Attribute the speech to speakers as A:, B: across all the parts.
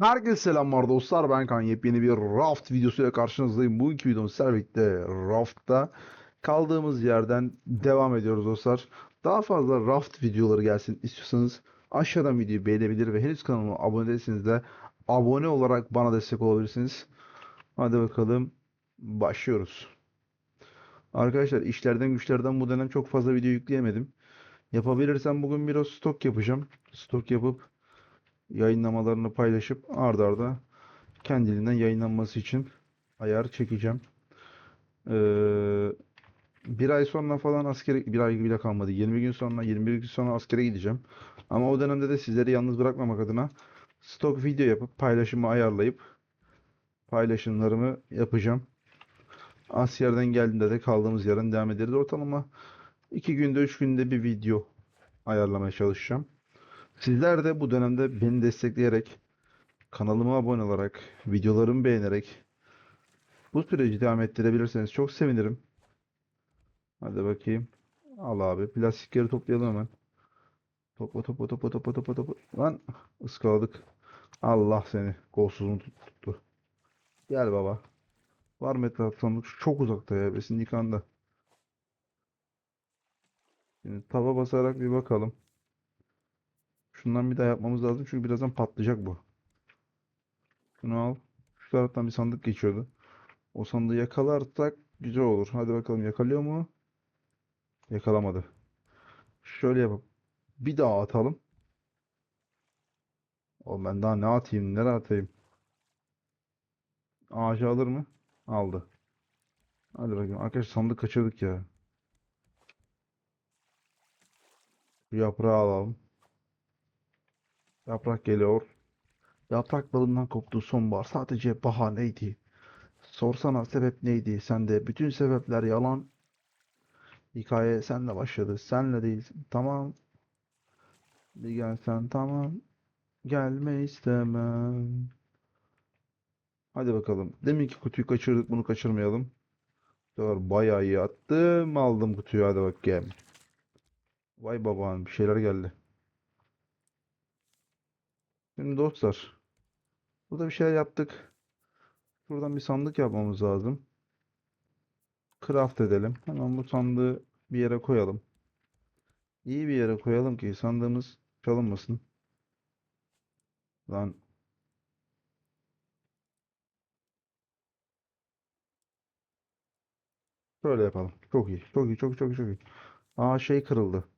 A: Herkese selamlar dostlar ben Kan yepyeni bir Raft videosuyla karşınızdayım. Bugünkü videomuz birlikte Raft'ta kaldığımız yerden devam ediyoruz dostlar. Daha fazla Raft videoları gelsin istiyorsanız aşağıdan videoyu beğenebilir ve henüz kanalıma abone değilseniz de abone olarak bana destek olabilirsiniz. Hadi bakalım başlıyoruz. Arkadaşlar işlerden güçlerden bu dönem çok fazla video yükleyemedim. Yapabilirsem bugün biraz stok yapacağım. Stok yapıp yayınlamalarını paylaşıp ard arda kendiliğinden yayınlanması için ayar çekeceğim. Ee, bir ay sonra falan askere bir ay bile kalmadı. 20 gün sonra 21 gün sonra askere gideceğim. Ama o dönemde de sizleri yalnız bırakmamak adına stok video yapıp paylaşımı ayarlayıp paylaşımlarımı yapacağım. Askerden geldiğinde de kaldığımız yerden devam ederiz. Ortalama 2 günde 3 günde bir video ayarlamaya çalışacağım. Sizler de bu dönemde beni destekleyerek, kanalıma abone olarak, videolarımı beğenerek bu süreci devam ettirebilirseniz çok sevinirim. Hadi bakayım. Al abi. Plastikleri toplayalım hemen. Topla topla topla topla topla topla. Lan ıskaladık. Allah seni. Kolsuzunu tut- tuttu. Gel baba. Var mı sandık? Çok uzakta ya. Besin yıkanda. Şimdi tava basarak bir bakalım. Şundan bir daha yapmamız lazım çünkü birazdan patlayacak bu. Şunu al. Şu taraftan bir sandık geçiyordu. O sandığı yakalarsak güzel olur. Hadi bakalım yakalıyor mu? Yakalamadı. Şöyle yapıp bir daha atalım. O ben daha ne atayım? Nereye atayım? Ağacı alır mı? Aldı. Hadi bakayım. Arkadaşlar sandık kaçırdık ya. Şu yaprağı alalım. Yaprak geliyor. Yaprak dalından koptuğu sonbahar sadece bahaneydi. Sorsana sebep neydi? Sende bütün sebepler yalan. Hikaye senle başladı. Senle değil. Tamam. Bir gelsen tamam. Gelme istemem. Hadi bakalım. Deminki kutuyu kaçırdık. Bunu kaçırmayalım. Sefer bayağı iyi attım. Aldım kutuyu. Hadi bakayım. Vay babam bir şeyler geldi. Şimdi dostlar. Burada bir şeyler yaptık. Buradan bir sandık yapmamız lazım. Craft edelim. Hemen bu sandığı bir yere koyalım. İyi bir yere koyalım ki sandığımız çalınmasın. Lan şöyle yapalım. Çok iyi. Çok iyi. Çok çok çok iyi. Aa şey kırıldı.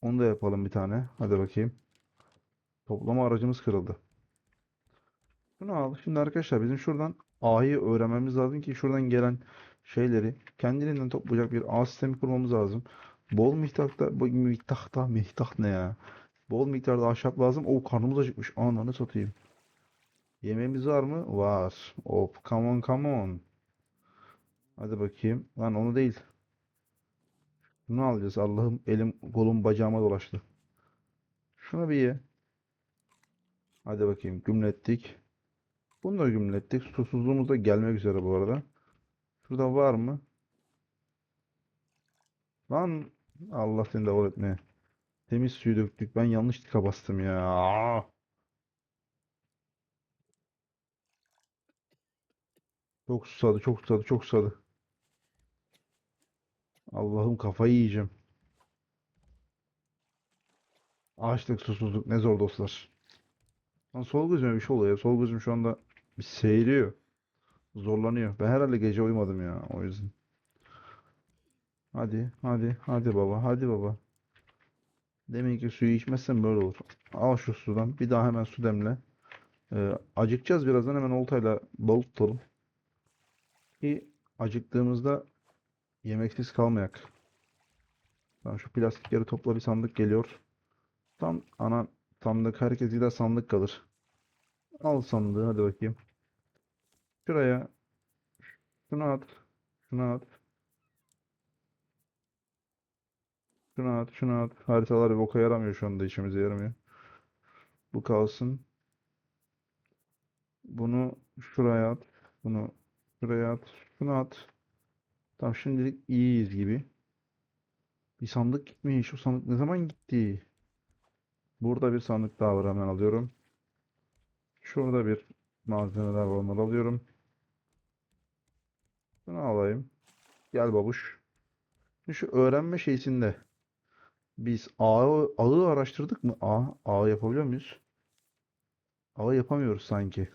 A: Onu da yapalım bir tane. Hadi bakayım. Toplama aracımız kırıldı. Şunu al. Şimdi arkadaşlar bizim şuradan A'yı öğrenmemiz lazım ki şuradan gelen şeyleri kendiliğinden toplayacak bir ağ sistemi kurmamız lazım. Bol miktarda, bu miktarda, miktar ne ya? Bol miktarda ahşap lazım. O karnımız acıkmış. Ananı satayım. Yemeğimiz var mı? Var. Hop, come on, come on. Hadi bakayım. Lan onu değil. Bunu alacağız. Allah'ım elim kolum bacağıma dolaştı. Şunu bir ye. Hadi bakayım. Gümlettik. Bunu da gümlettik. Susuzluğumuz da gelmek üzere bu arada. Şurada var mı? Lan Allah seni davul etmeye. Temiz suyu döktük. Ben yanlış tıka bastım ya. Çok susadı, çok susadı, çok susadı. Allah'ım kafayı yiyeceğim. Açlık, susuzluk ne zor dostlar. Lan sol gözüme bir şey oluyor. Sol gözüm şu anda bir seyiriyor. Zorlanıyor. Ben herhalde gece uyumadım ya o yüzden. Hadi, hadi, hadi baba, hadi baba. Demin ki suyu içmezsen böyle olur. Al şu sudan. Bir daha hemen su demle. Ee, acıkacağız birazdan hemen oltayla balık tutalım. Ki acıktığımızda yemeksiz kalmayak. Tamam şu plastikleri topla bir sandık geliyor. Tam ana sandık herkes gider sandık kalır. Al sandığı hadi bakayım. Şuraya şunu at. Şunu at. Şunu at, şunu at. Haritalar boka yaramıyor şu anda işimize yaramıyor. Bu kalsın. Bunu şuraya at. Bunu şuraya at. Şunu at. Tamam şimdilik iyiyiz gibi. Bir sandık gitmiş. O sandık ne zaman gitti? Burada bir sandık daha var hemen alıyorum. Şurada bir malzemeler var onları alıyorum. Bunu alayım. Gel babuş. Şu öğrenme şeysinde biz ağı, ağı araştırdık mı? Ağ, ağ yapabiliyor muyuz? Ağı yapamıyoruz sanki.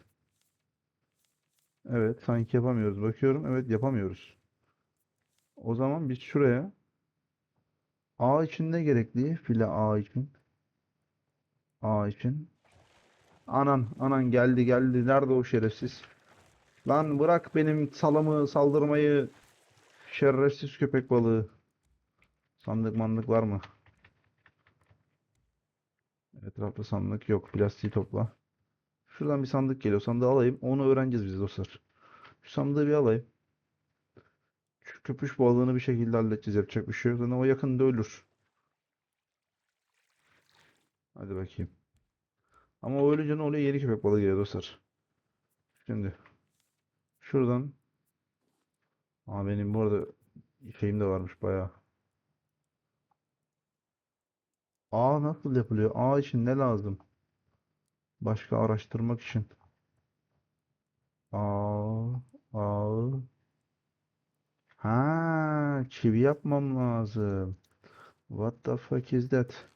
A: Evet sanki yapamıyoruz. Bakıyorum evet yapamıyoruz. O zaman biz şuraya ağ için ne gerekli? File ağ için. Ağ için. Anan anan geldi geldi. Nerede o şerefsiz? Lan bırak benim salamı saldırmayı. Şerefsiz köpek balığı. Sandık mandık var mı? Etrafta sandık yok. Plastiği topla. Şuradan bir sandık geliyor. Sandığı alayım. Onu öğreneceğiz biz dostlar. Şu sandığı bir alayım. Şu köpüş balığını bir şekilde halledeceğiz. Yapacak bir şey yok. Zaten o yakında ölür. Hadi bakayım. Ama o ölünce ne oluyor? Yeni köpek balığı geliyor dostlar. Şimdi şuradan Aa benim bu arada şeyim de varmış bayağı. Ağ nasıl yapılıyor? Ağ için ne lazım? Başka araştırmak için. Ağ, ağ. Ha, çivi yapmam lazım. What the fuck is that?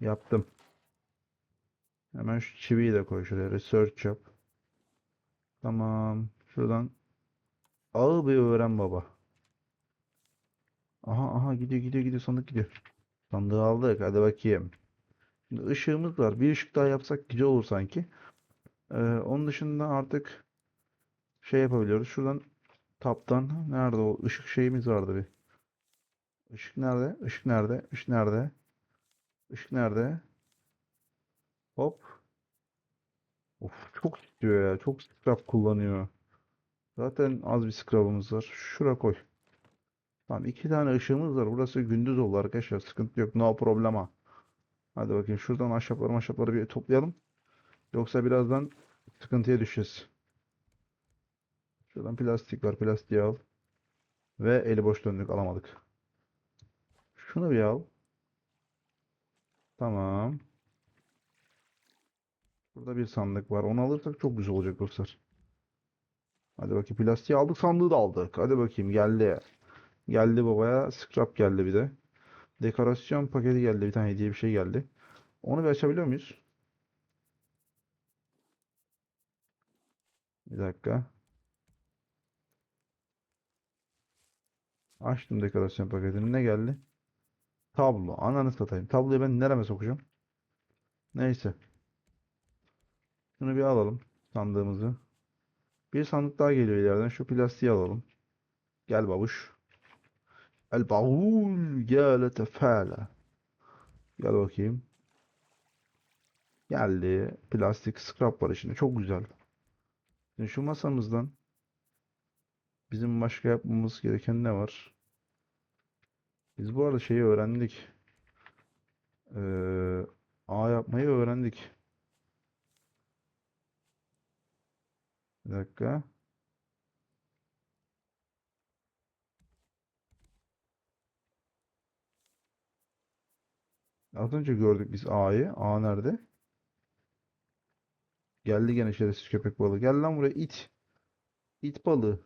A: Yaptım. Hemen şu çiviyi de koy şuraya. Research yap. Tamam. Şuradan ağı bir öğren baba. Aha aha gidiyor gidiyor gidiyor sandık gidiyor. Sandığı aldık. Hadi bakayım. Şimdi ışığımız var. Bir ışık daha yapsak güzel olur sanki. Ee, onun dışında artık şey yapabiliyoruz. Şuradan taptan nerede o ışık şeyimiz vardı bir. Işık nerede? Işık nerede? Işık nerede? Işık nerede? Hop. Of çok istiyor ya. Çok scrap kullanıyor. Zaten az bir scrap'ımız var. Şura koy. Tamam iki tane ışığımız var. Burası gündüz oldu arkadaşlar. Sıkıntı yok. No problema. Hadi bakayım şuradan ahşapları ahşapları bir toplayalım. Yoksa birazdan sıkıntıya düşeceğiz. Şuradan plastik var. Plastiği al. Ve eli boş döndük. Alamadık. Şunu bir al. Tamam. Burada bir sandık var. Onu alırsak çok güzel olacak dostlar. Hadi bakayım plastiği aldık. Sandığı da aldık. Hadi bakayım geldi. Geldi babaya. Scrap geldi bir de. Dekorasyon paketi geldi. Bir tane hediye bir şey geldi. Onu bir açabiliyor muyuz? Bir dakika. Açtım dekorasyon paketini. Ne geldi? Tablo. Ananı satayım. Tabloyu ben nereme sokacağım? Neyse. Şunu bir alalım. Sandığımızı. Bir sandık daha geliyor ileriden. Şu plastiği alalım. Gel babuş. El bavul gel tefala. Gel bakayım. Geldi. Plastik scrap var içinde. Çok güzel. Şimdi şu masamızdan bizim başka yapmamız gereken ne var? Biz bu arada şeyi öğrendik. Ee, ağ yapmayı öğrendik. Bir dakika. Az önce gördük biz A'yı. A nerede? Geldi gene şerefsiz köpek balığı. Gel lan buraya it. İt balığı.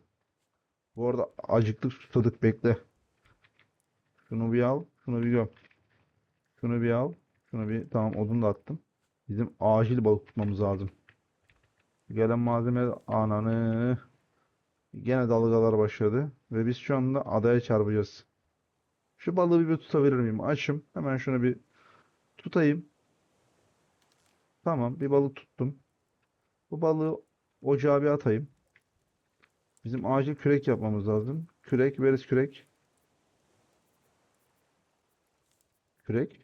A: Bu arada acıktık susadık bekle. Şunu bir al. Şunu bir gör. Şunu bir al. Şunu bir tamam odun da attım. Bizim acil balık tutmamız lazım. Gelen malzeme ananı. Gene dalgalar başladı. Ve biz şu anda adaya çarpacağız. Şu balığı bir tutabilir miyim? Açım. Hemen şunu bir tutayım. Tamam bir balık tuttum. Bu balığı ocağa bir atayım. Bizim acil kürek yapmamız lazım. Kürek, veriz kürek. Kürek.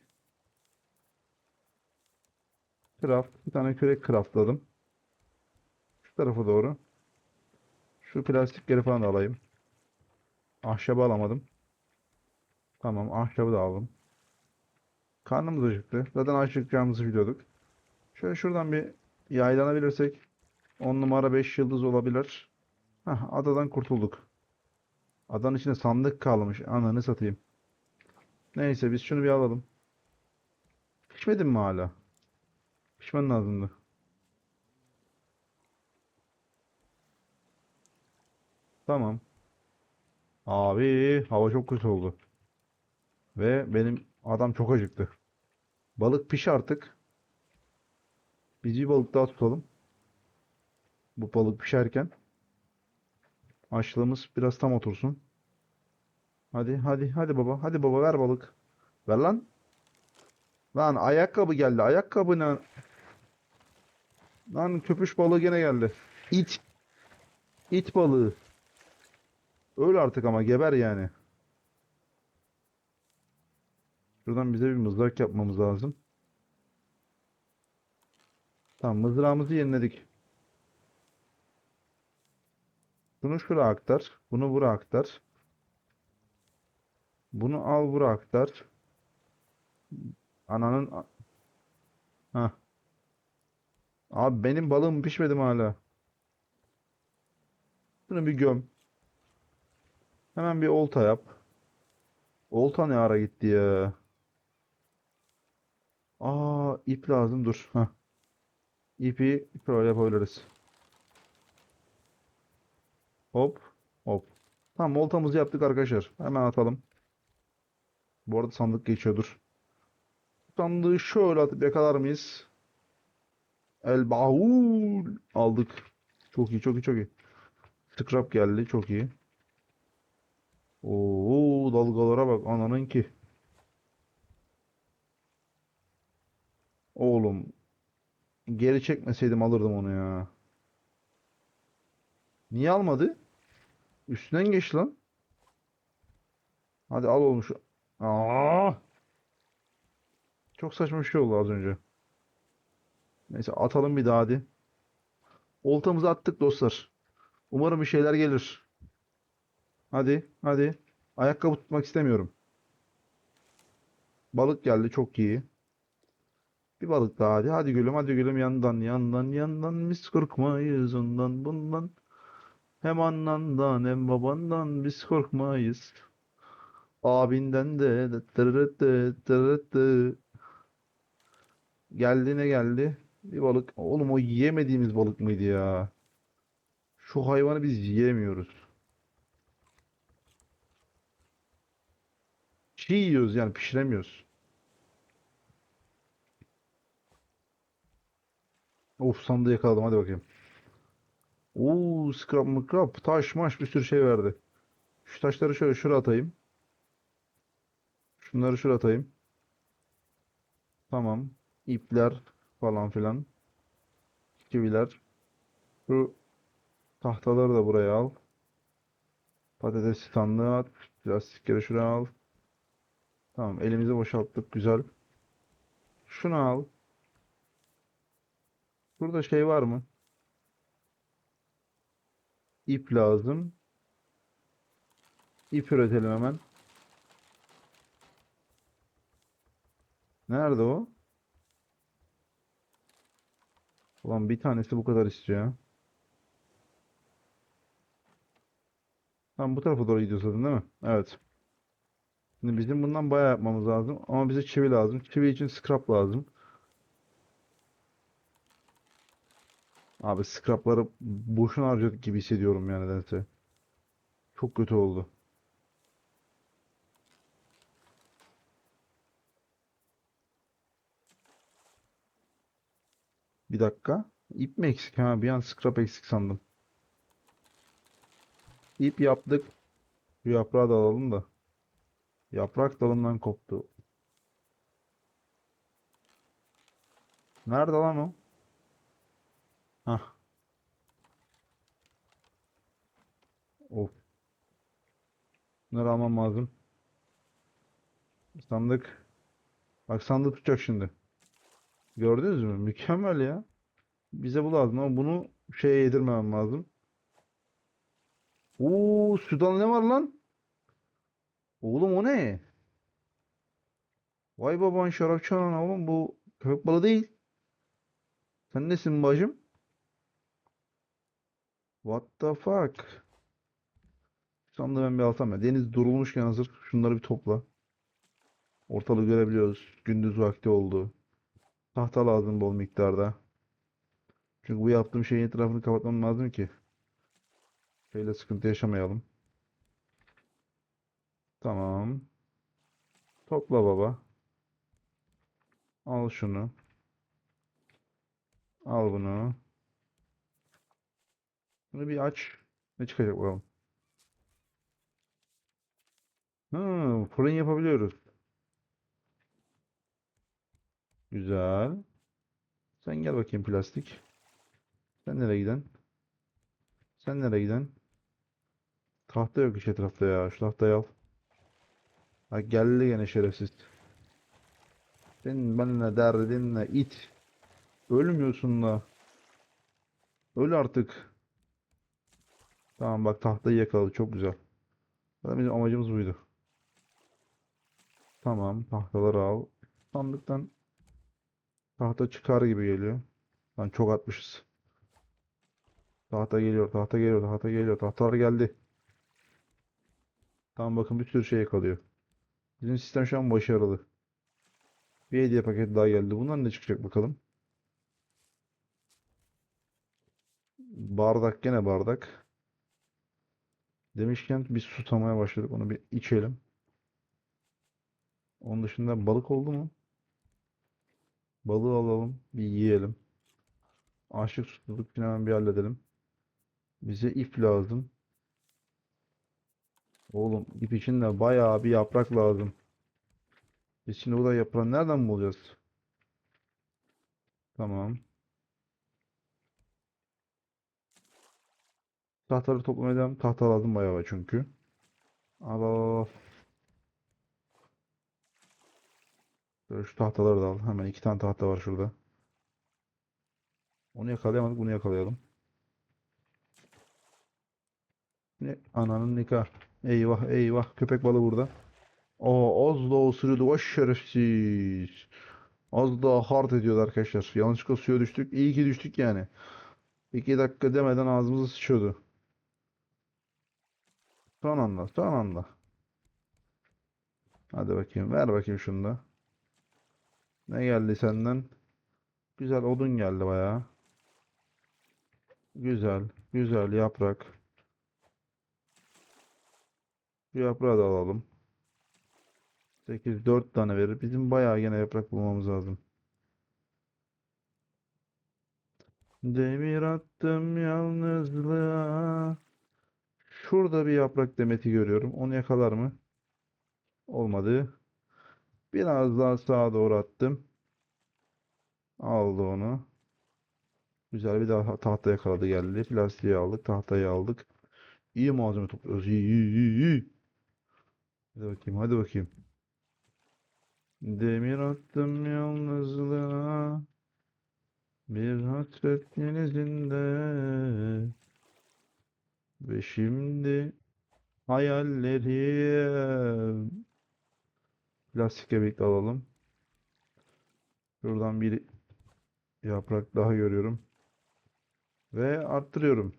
A: Craft. Bir tane kürek craftladım. Tarafa doğru. Şu plastikleri falan da alayım. Ahşabı alamadım. Tamam ahşabı da aldım. Karnımız acıktı. Zaten acıkacağımızı biliyorduk. Şöyle şuradan bir yaylanabilirsek 10 numara 5 yıldız olabilir. Hah, adadan kurtulduk. Adanın içinde sandık kalmış. Ananı satayım. Neyse biz şunu bir alalım. Pişmedin mi hala? Pişmen lazımdı. Tamam. Abi hava çok kötü oldu. Ve benim adam çok acıktı. Balık piş artık. Biz bir balık daha tutalım. Bu balık pişerken açlığımız biraz tam otursun. Hadi hadi hadi baba. Hadi baba ver balık. Ver lan. Lan ayakkabı geldi. Ayakkabı ne? Lan köpüş balığı gene geldi. İt. İt balığı. Öl artık ama geber yani. Şuradan bize bir mızrak yapmamız lazım. Tamam mızrağımızı yeniledik. Bunu şuraya aktar. Bunu buraya aktar. Bunu al buraya aktar. Ananın... Ha. Abi benim balığım pişmedi hala? Şunu bir göm. Hemen bir olta yap. Olta ne ara gitti ya? Aa ip lazım dur. Heh. İpi böyle yapabiliriz. Hop hop. Tamam oltamızı yaptık arkadaşlar. Hemen atalım. Bu arada sandık geçiyordur. Sandığı şöyle atıp yakalar mıyız? El baul aldık. Çok iyi çok iyi çok iyi. Scrap geldi çok iyi. Oo dalgalara bak ananın ki. Oğlum geri çekmeseydim alırdım onu ya. Niye almadı? Üstünden geç lan. Hadi al şu. Aa! Çok saçma bir şey oldu az önce. Neyse atalım bir daha hadi. Oltamızı attık dostlar. Umarım bir şeyler gelir. Hadi, hadi. Ayakkabı tutmak istemiyorum. Balık geldi, çok iyi. Bir balık daha hadi. Hadi gülüm, hadi gülüm yandan, yandan, yandan. Biz korkmayız ondan, bundan. Hem annandan hem babandan biz korkmayız. Abinden de tırırıt tırırıt. Geldi ne geldi? Bir balık. Oğlum o yiyemediğimiz balık mıydı ya? Şu hayvanı biz yiyemiyoruz. Çiğ yiyoruz yani pişiremiyoruz. Of sandığı yakaladım hadi bakayım. Oo scrap mıkrap taş maş bir sürü şey verdi. Şu taşları şöyle şuraya atayım. Şunları şuraya atayım. Tamam. İpler falan filan. Çiviler. Şu tahtaları da buraya al. Patates sandığı at. Plastikleri şuraya al. Tamam elimizi boşalttık güzel. Şunu al. Burada şey var mı? İp lazım. İp üretelim hemen. Nerede o? Ulan bir tanesi bu kadar istiyor. Tamam bu tarafa doğru gidiyorsun değil mi? Evet. Şimdi bizim bundan bayağı yapmamız lazım. Ama bize çivi lazım. Çivi için scrap lazım. Abi scrapları boşuna harcadık gibi hissediyorum yani nedense. Çok kötü oldu. Bir dakika. İp mi eksik? Ha bir an scrap eksik sandım. İp yaptık. Şu yaprağı da alalım da. Yaprak dalından koptu. Nerede lan o? Hah. Of. Bunları almam lazım. Sandık. Bak sandık tutacak şimdi. Gördünüz mü? Mükemmel ya. Bize bu lazım ama bunu şeye yedirmemem lazım. Oo, sudan ne var lan? Oğlum o ne? Vay baban şarapçı anan oğlum bu köpek balığı değil. Sen nesin bacım? What the fuck? Sandığı ben bir alsam ya. Deniz durulmuşken hazır şunları bir topla. Ortalığı görebiliyoruz. Gündüz vakti oldu. Tahta lazım bol miktarda. Çünkü bu yaptığım şeyin etrafını kapatmam lazım ki. Şeyle sıkıntı yaşamayalım. Tamam. Topla baba. Al şunu. Al bunu. Bunu bir aç. Ne çıkacak bakalım. Hmm, fırın yapabiliyoruz. Güzel. Sen gel bakayım plastik. Sen nereye giden? Sen nereye giden? Tahta yok hiç etrafta ya. Şu tahtayı al. Ha geldi gene şerefsiz. Senin benimle derdinle it. Ölmüyorsun da. Öl artık. Tamam bak tahtayı yakaladı. Çok güzel. Zaten bizim amacımız buydu. Tamam tahtaları al. Sandıktan tahta çıkar gibi geliyor. Lan çok atmışız. Tahta geliyor, tahta geliyor, tahta geliyor. Tahtalar geldi. Tamam bakın bir sürü şey yakalıyor. Bizim sistem şu an başarılı. Bir hediye paketi daha geldi. Bundan ne çıkacak bakalım. Bardak gene bardak. Demişken biz su tutamaya başladık. Onu bir içelim. Onun dışında balık oldu mu? Balığı alalım. Bir yiyelim. Açlık susuzluk hemen bir halledelim. Bize ip lazım. Oğlum ip için de bayağı bir yaprak lazım. Biz şimdi bu da yaprağı nereden bulacağız? Tamam. Tahtaları toplamaya devam. Tahta lazım bayağı çünkü. Al şu tahtaları da al. Hemen iki tane tahta var şurada. Onu yakalayamadık. Bunu yakalayalım. Ne? Ananın nikah. Eyvah eyvah. Köpek balığı burada. Aa az daha ısırıyordu. O şerefsiz. Az daha hard ediyordu arkadaşlar. Yanlışlıkla suya düştük. İyi ki düştük yani. İki dakika demeden ağzımıza sıçıyordu. Son anda. Son anda. Hadi bakayım. Ver bakayım şunu da. Ne geldi senden? Güzel odun geldi bayağı. Güzel. Güzel yaprak. Bu yaprağı da alalım. 8 4 tane verir. Bizim bayağı gene yaprak bulmamız lazım. Demir attım yalnızlığa. Şurada bir yaprak demeti görüyorum. Onu yakalar mı? Olmadı. Biraz daha sağa doğru attım. Aldı onu. Güzel bir daha tahta yakaladı geldi. Plastiği aldık. Tahtayı aldık. İyi malzeme topluyoruz. İyi iyi iyi iyi. Hadi bakayım hadi bakayım. Demir attım yalnızlığa. Bir hasret denizinde. Ve şimdi hayallerim. Plastikle birlikte alalım. Şuradan bir yaprak daha görüyorum. Ve arttırıyorum.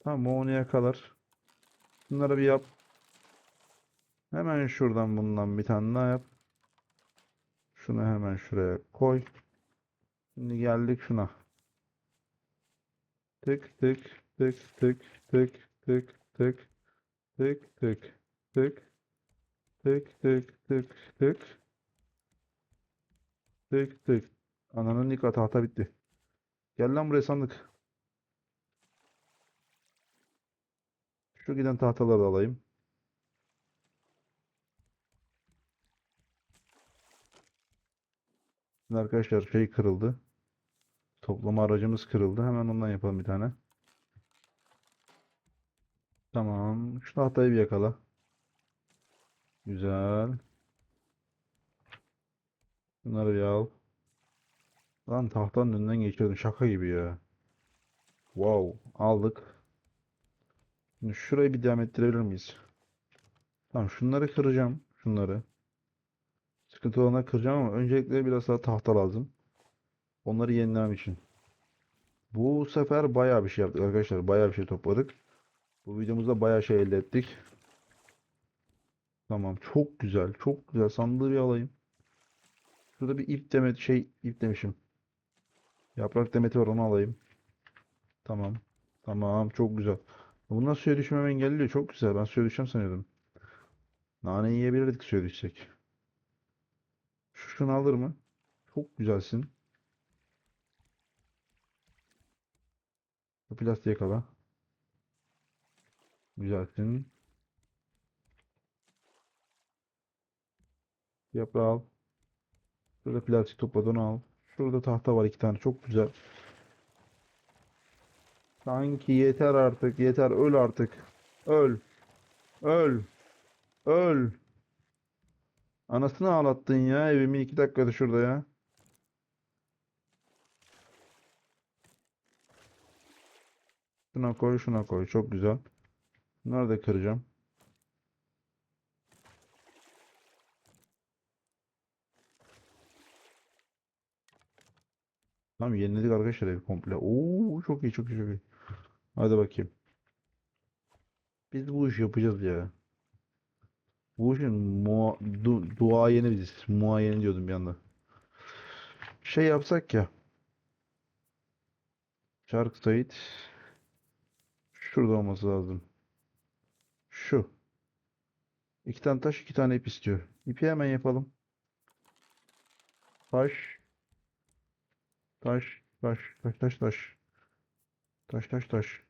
A: Tamam o onu yakalar. Bunları bir yap. Hemen şuradan bundan bir tane daha yap. Şunu hemen şuraya koy. Şimdi geldik şuna. Tık tık tık tık tık tık tık tık tık tık tık tık tık tık tık tık Ananın ilk tahta bitti. Gel lan buraya sandık. Şu giden tahtaları alayım. Şimdi arkadaşlar şey kırıldı. Toplama aracımız kırıldı. Hemen ondan yapalım bir tane. Tamam. Şu tahtayı bir yakala. Güzel. Bunları bir al. Lan tahtanın önünden geçiyordum. Şaka gibi ya. Wow. Aldık. Şimdi şurayı bir devam ettirebilir miyiz? Tamam şunları kıracağım. Şunları. Sıkıntı olanları kıracağım ama öncelikle biraz daha tahta lazım. Onları yenilemem için. Bu sefer bayağı bir şey yaptık arkadaşlar. Bayağı bir şey topladık. Bu videomuzda bayağı şey elde ettik. Tamam. Çok güzel. Çok güzel. Sandığı bir alayım. Şurada bir ip demet şey ip demişim. Yaprak demeti var onu alayım. Tamam. Tamam. Çok güzel. Bunlar suya düşmemi engelliyor. Çok güzel. Ben suya düşeceğim sanıyordum. Nane yiyebilirdik suya düşsek. Şu şunu alır mı? Çok güzelsin. Bu plastiğe kala. Güzelsin. Yaprağı al. Şurada plastik topladı onu al. Şurada tahta var iki tane. Çok güzel. Sanki yeter artık. Yeter. Öl artık. Öl. Öl. Öl. Anasını ağlattın ya. Evimin iki dakikada şurada ya. Şuna koy, şuna koy. Çok güzel. Bunları da kıracağım. Tamam yeniledik arkadaşlar evi komple. Oo çok iyi çok iyi çok iyi. Hadi bakayım. Biz bu işi yapacağız ya. Bu işin mua, du, duayeni biziz. Muayeni diyordum bir anda. Şey yapsak ya. Şark Sait. Şurada olması lazım. Şu. İki tane taş, iki tane ip istiyor. İpi hemen yapalım. Taş. Taş, taş, taş, taş, taş. Taş, taş, taş.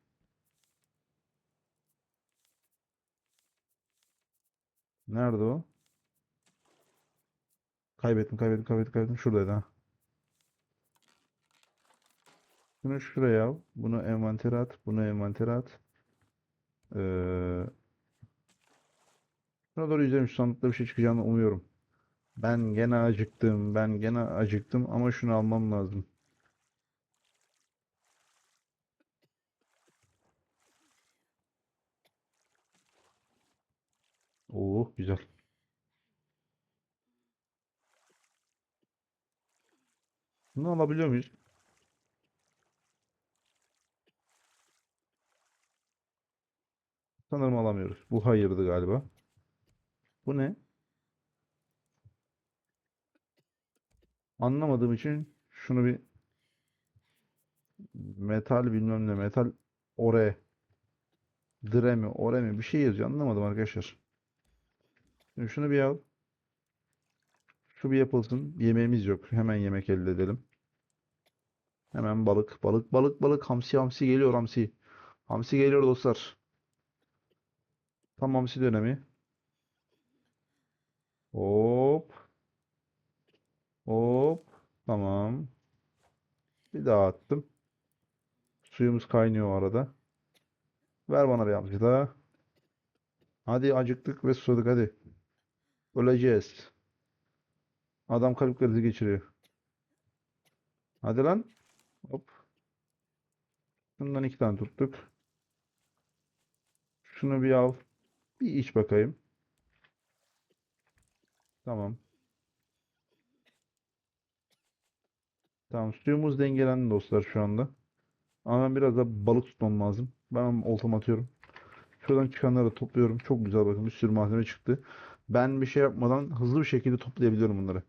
A: Nerede o? Kaybettim, kaybettim, kaybettim, kaybettim. Şuradaydı ha. Bunu şuraya al. Bunu envantere at. Bunu envantere at. Ee, şuna doğru yüzelim. Şu sandıkta bir şey çıkacağını umuyorum. Ben gene acıktım. Ben gene acıktım ama şunu almam lazım. Oo güzel. Bunu alabiliyor muyuz? Sanırım alamıyoruz. Bu hayırdı galiba. Bu ne? Anlamadığım için şunu bir metal bilmem ne metal ore dire mi ore mi bir şey yazıyor anlamadım arkadaşlar. Şimdi şunu bir al. Şu bir yapılsın. Yemeğimiz yok. Hemen yemek elde edelim. Hemen balık balık balık balık hamsi hamsi geliyor hamsi. Hamsi geliyor dostlar. Tam hamsi dönemi. Hop. Hop. Tamam. Bir daha attım. Suyumuz kaynıyor arada. Ver bana bir hamsi daha. Hadi acıktık ve susadık hadi. Öleceğiz. Adam kalp krizi geçiriyor. Hadi lan. Hop. Şundan iki tane tuttuk. Şunu bir al. Bir iç bakayım. Tamam. Tamam suyumuz dengelendi dostlar şu anda. Ama ben biraz da balık tutmam lazım. Ben oltamı atıyorum. Şuradan çıkanları topluyorum. Çok güzel bakın bir sürü malzeme çıktı. Ben bir şey yapmadan hızlı bir şekilde toplayabiliyorum bunları.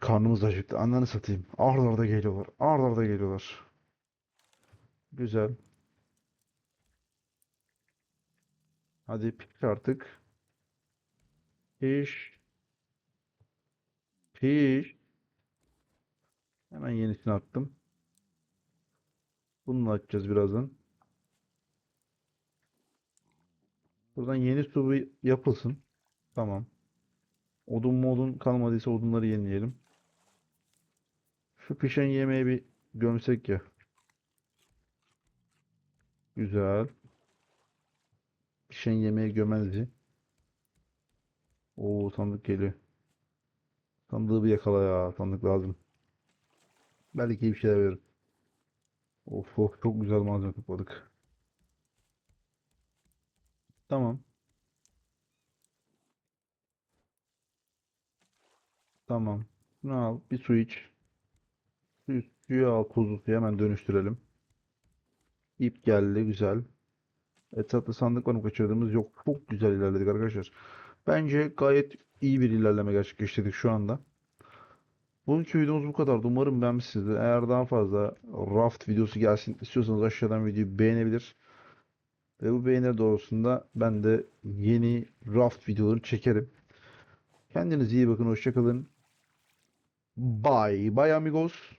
A: Karnımız acıktı. Ananı satayım. Ard arda geliyorlar. Ard arda geliyorlar. Güzel. Hadi piş artık. Piş. Piş. Hemen yenisini attım. Bununla açacağız birazdan. Buradan yeni su yapılsın. Tamam. Odun modun kalmadıysa odunları yenileyelim. Şu pişen yemeği bir gömsek ya. Güzel. Pişen yemeği gömenizi. Oo sandık geliyor. Sandığı bir yakala ya. Sandık lazım. Belki bir şeyler verir. Of of çok güzel malzeme topladık. Tamam. Tamam. Bunu al. Bir su iç. Suyu, suyu al tuzlu suyu hemen dönüştürelim. İp geldi güzel. Etrafta sandık var mı kaçırdığımız yok. Çok güzel ilerledik arkadaşlar. Bence gayet iyi bir ilerleme gerçekleştirdik şu anda. Bugünkü videomuz bu kadar. Umarım beğenmişsinizdir. Eğer daha fazla raft videosu gelsin istiyorsanız aşağıdan videoyu beğenebilir. Ve bu beğeniler doğrultusunda ben de yeni raft videoları çekerim. Kendinize iyi bakın. Hoşça kalın. Bye. Bye amigos.